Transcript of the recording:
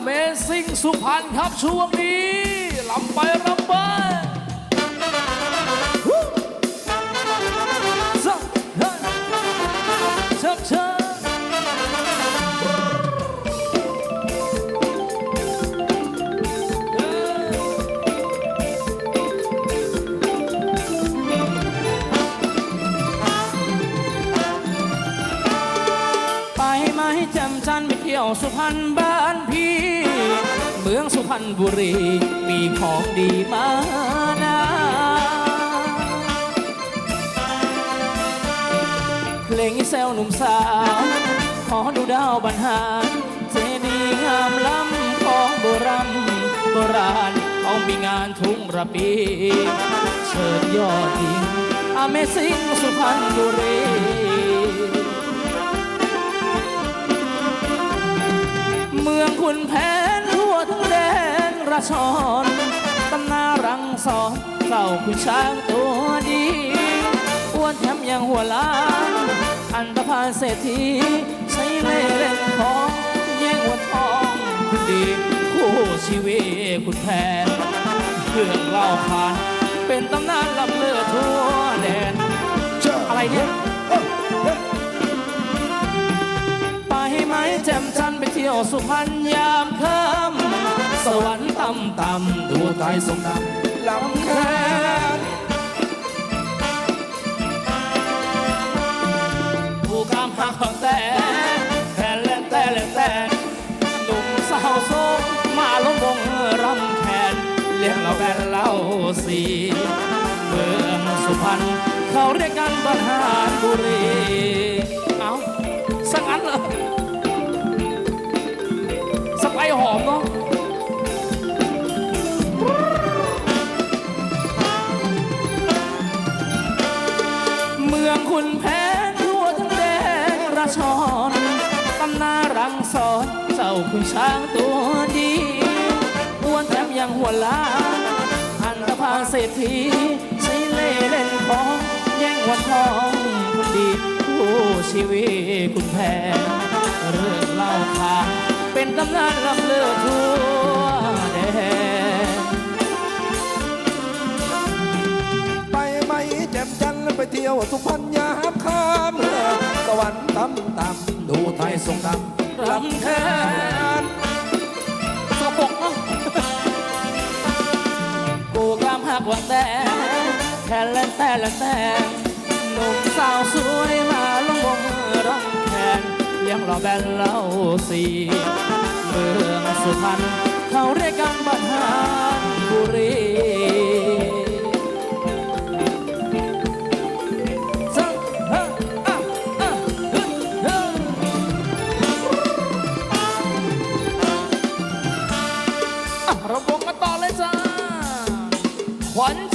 Amazing สุพรรณครับช่วงนี้ลำไปลำไป จันไปเที่ยวสุพรรณบ้านพี่ เมืองสุพรรณบุรี มีของดีมานาเพลงอีแซวหนุ่มสาว ขอดูดาวบรรหารเจดีงามล้ำของโบราณโบราณเขามีงานทุ่งระปี เชิญยอดหญิง Amazing สุพรรณบุรี เมืองคุณแผนทั่วทั้งแดนราชอนตำนารังสอนเจ้าคุณช้างตัวดีอ้วนแถมยังหัวล้านอันตรพานเศรษฐีใช้เล่เล่นของแย่งวันทองคุณดีคู่ชีวิตคุณแผนเรื่องเล่าขานเป็นตำนานลำเลือทั่วแดน ยวสุพรรณยามค่ำสวรรค์ต่ำต่ำดูไทยสงดำลำแค้นผู้กำหักของแต่แทนเล่นแต่เล่นแต่หนุ่มสาวโซมาล้มวงรำแคนเลี้ยงเราแบนเล่าสีเมืองสุพรรณเขาเรียกกันบรรหารบุรี เอาสักอัน ชอนตำนารังสอนเจ้าคุณช้างตัวดีอ้วนแถมยังหัวล้านอันตพาเศรษฐีใช้เล่เล่นของแย่งวันทองคนดีผู้ชีวิตคุณแพ้เรื่องเล่าขานเป็นตำนานลำเลือทั่วแดนไปไหมแจ่มจันทร์ไปเที่ยวสุพรรณยามค่ำ ทยทรงดำรำแค้นสกปรกเนาะกูกล้ามหักหวังแต่แค่เล่นแต่เล่นแต่หนุ่มสาวสวยมาลงวงร้องแคนเลี้ยงรอแบนเล่าสีเมืองสุพรรณเขาเรียกกันบันหารบุรี ระวงกันต่อเลยจ้าขวัญ